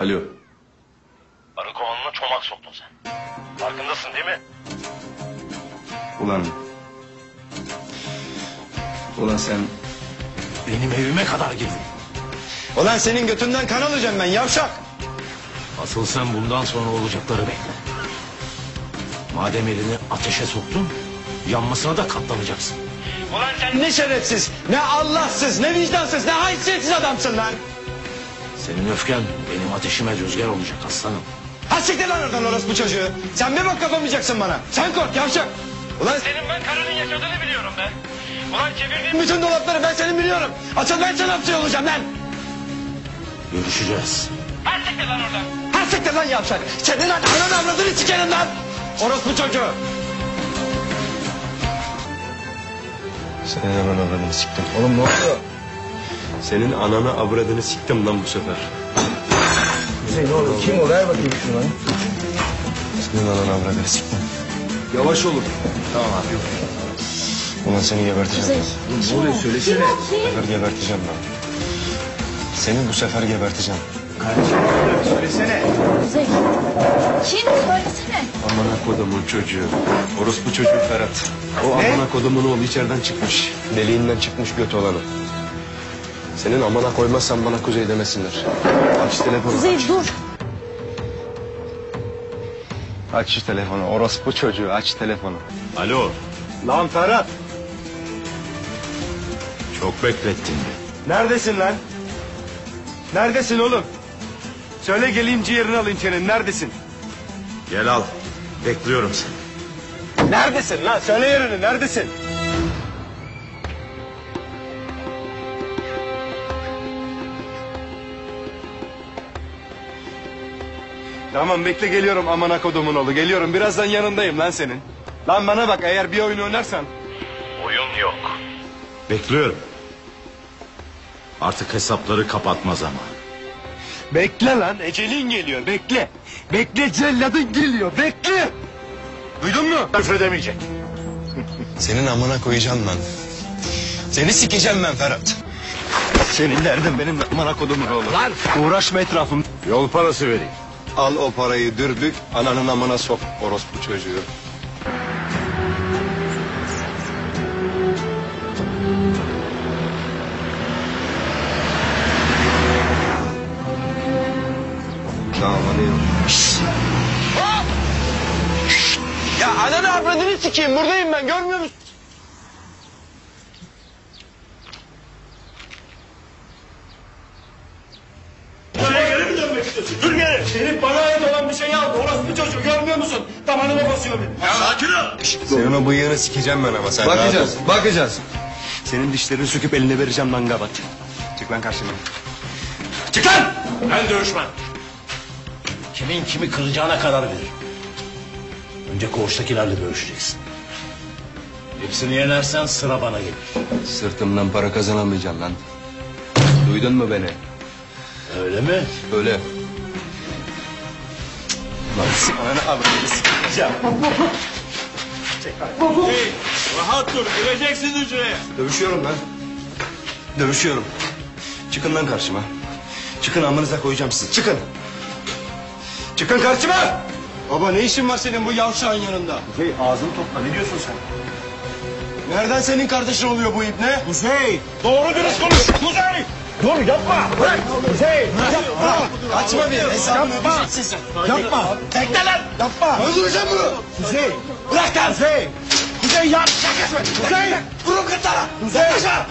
Alo. Arı kovanına çomak soktun sen. Farkındasın değil mi? Ulan. Ulan sen. Benim evime kadar girdin. Ulan senin götünden kan alacağım ben yavşak. Asıl sen bundan sonra olacakları bekle. Madem elini ateşe soktun, yanmasına da katlanacaksın. Ulan sen ne şerefsiz, ne Allahsız, ne vicdansız, ne haysiyetsiz adamsın lan. Senin öfken benim ateşime rüzgar olacak aslanım. Ha siktir lan oradan orospu çocuğu. Sen bir bak kapamayacaksın bana. Sen kork yavşak. Ulan senin ben karının yaşadığını biliyorum ben. Ulan çevirdiğin bütün dolapları ben senin biliyorum. Asıl ben sana hapsi olacağım lan. Görüşeceğiz. Ha siktir lan oradan. Ha siktir lan yavşak. Senin lan ananı avradını sikerim lan. Orospu çocuğu. Senin ananı avradını siktim. Oğlum ne oluyor? Senin ananı avradını siktim lan bu sefer. Ne olur kim o ver bakayım şunu. Senin ananı avradını siktim. Yavaş olun. Ulan seni geberteceğim. Ne oluyor söylesene. Bu sefer geberteceğim lan. Seni bu sefer geberteceğim. Söylesene. Kuzey. Kim söylesene. Amına kodumun çocuğu. Orospu çocuğu Ferhat. O amına kodumun oğlu içeriden çıkmış. Deliğinden çıkmış göt olanı. Senin amına koymazsan bana kuzey demesinler. Aç telefonu Kuzey aç. dur. Aç şu telefonu. Orospu çocuğu aç telefonu. Alo, Lan Ferhat. çok beklettin be. Neredesin lan? Neredesin oğlum? Söyle geleyim ciğerini alayım senin. Neredesin? Gel al, bekliyorum seni. Neredesin lan? Söyle yerini. Neredesin? Tamam bekle geliyorum amına kodumun oğlu. Geliyorum. Birazdan yanındayım lan senin. Lan bana bak eğer bir oyun oynarsan. Oyun yok. Bekliyorum. Artık hesapları kapatma zamanı. Bekle lan. Ecelin geliyor. Bekle. Bekle celladın geliyor. Bekle. Duydun mu? Küfredemeyecek. Senin amına koyacağım lan. Seni sikeceğim ben Ferhat. Senin derdin benim amına kodumun oğlu. Lan. Uğraşma etrafım. Yol parası vereyim. Al o parayı dürbük ananın amına sok orospu çocuğu. Tamam hadi. Ya ananı avradını sikeyim buradayım ben görmüyor musun? Dur geri. Senin bana ait olan bir şeyi aldı. Orası bir çocuğu görmüyor musun? Damarıma basıyor beni. Sakin ol. Senin o bıyığını sikeceğim ben ama sen Bakacağız rahat ol. bakacağız. Senin dişlerini söküp eline vereceğim lan gavat. Çık lan karşıma. Çık lan! Ben dövüşmem. Kimin kimi kıracağına karar verir. Önce koğuştakilerle dövüşeceksin. Hepsini yenersen sıra bana gelir. Sırtımdan para kazanamayacaksın lan. Duydun mu beni? Öyle mi? Öyle. Ananı avradını sikeceğim. Rahat dur. Gireceksin hücreye. Dövüşüyorum lan. Dövüşüyorum. Çıkın lan karşıma. Çıkın amınıza koyacağım sizi. Çıkın. Çıkın karşıma. Baba ne işin var senin bu yavşağın yanında? Hey ağzını topla. Ne diyorsun sen? Nereden senin kardeşin oluyor bu ip ne? Kuzey. Doğru dürüst konuş. Kuzey. Dur yapma. Bırak. Kuzey. Yapma. Açma bir hesabını Yapma. ödeyeceksin sen. Yapma. Bekle lan. Yapma. Öldüreceğim bunu. Kuzey. Bırak lan. Kuzey. Kuzey yap. Kuzey. Vurun gırtlağına. Kuzey.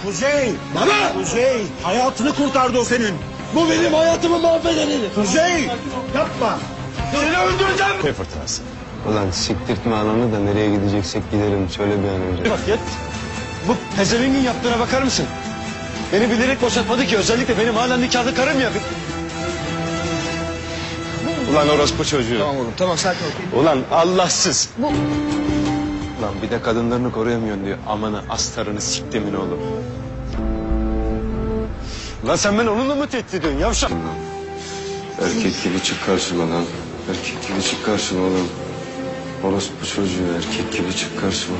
Kuzey. Baba. Kuzey. Hayatını kurtardı o senin. Bu benim hayatımı mahvedeni. Kuzey. Yapma. Seni öldüreceğim. Ne fırtınası? Ulan siktirtme ananı da nereye gideceksek gidelim. Söyle bir an önce. Bak yat. Bu pezevengin yaptığına bakar mısın? Beni bilerek boşaltmadı ki özellikle benim hala nikahlı karım ya. Ulan orospu çocuğu. Tamam oğlum tamam sakin ol. Ulan Allahsız. Bu Lan bir de kadınlarını koruyamıyorsun diyor. Amanı astarını siktimin oğlum. Lan sen beni onunla mı tehdit ediyorsun yavşak? Erkek gibi çık karşıma lan. Erkek gibi çık karşıma oğlum. Orospu çocuğu erkek gibi çık karşıma.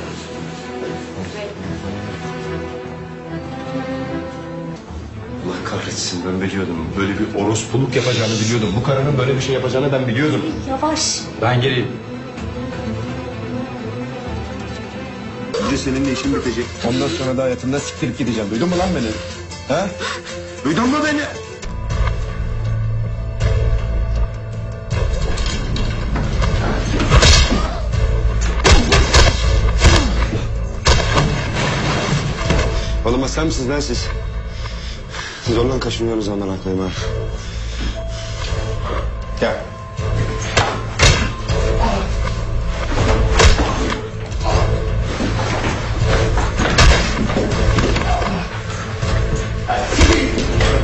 Kahretsin. ben biliyordum. Böyle bir orospuluk yapacağını biliyordum. Bu karının böyle bir şey yapacağını ben biliyordum. Yavaş. Ben geleyim. Önce seninle işim bitecek. Ondan sonra da hayatımda siktirip gideceğim. Duydun mu lan beni? He? Duydun mu beni? Oğlum sen misiniz lan siz? Zorla kaşınıyorsunuz aman koyayım ha. Gel.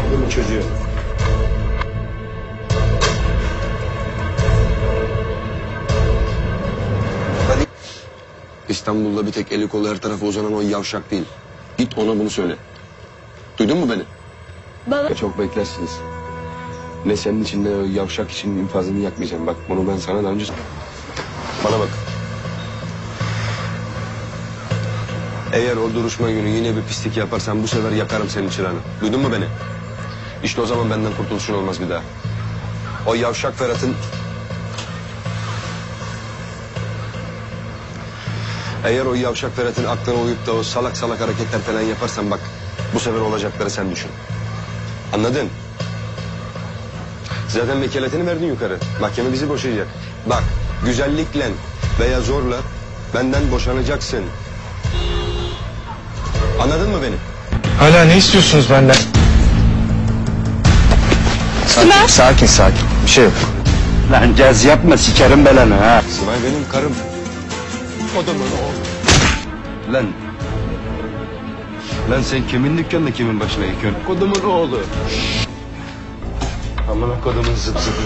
Oğlum çocuğu. İstanbul'da bir tek eli kolu her tarafa uzanan o yavşak değil. Git ona bunu söyle. Duydun mu beni? Baba. Çok beklersiniz. Ne senin için ne yavşak için infazını yakmayacağım. Bak bunu ben sana daha önce... Bana bak. Eğer o duruşma günü yine bir pislik yaparsan bu sefer yakarım senin çırağını. Duydun mu beni? İşte o zaman benden kurtuluşun olmaz bir daha. O yavşak Ferhat'ın... Eğer o yavşak Ferhat'ın aklına uyup da o salak salak hareketler falan yaparsan bak... Bu sefer olacakları sen düşün. Anladın? Zaten vekaletini verdin yukarı. Mahkeme bizi boşayacak. Bak güzellikle veya zorla benden boşanacaksın. Anladın mı beni? Hala ne istiyorsunuz benden? Sakin, sakin, sakin. Bir şey yok. Lan caz yapma sikerim belanı ha. Sivay benim karım. O da bana oğlum. Lan. Lan sen kimin dükkanında kimin başına yıkıyorsun? Kodumun oğlu. Amına kodumun zıp zıpı.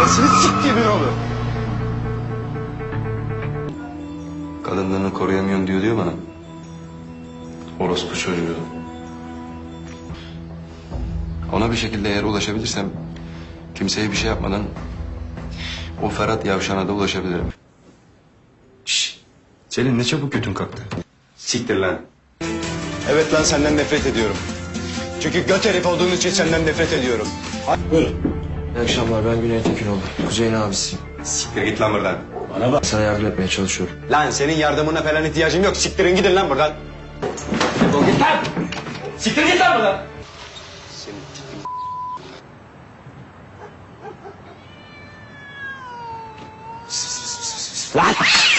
Nasıl siktiğimin oğlu? Kadınlarını koruyamıyorum diyor diyor bana. Orospu çocuğu. Ona bir şekilde eğer ulaşabilirsem kimseye bir şey yapmadan o Ferhat Yavşan'a da ulaşabilirim. Şşş. Selin ne çabuk götün kalktı. Siktir lan. Evet lan senden nefret ediyorum. Çünkü göt herif olduğun için senden nefret ediyorum. İyi akşamlar ben Güney Tekinoğlu. Kuzey'in abisiyim. Siktir git lan buradan. Sana yardım etmeye çalışıyorum. Lan senin yardımına falan ihtiyacım yok. Siktirin gidin lan buradan. Siktir git lan buradan. Lan!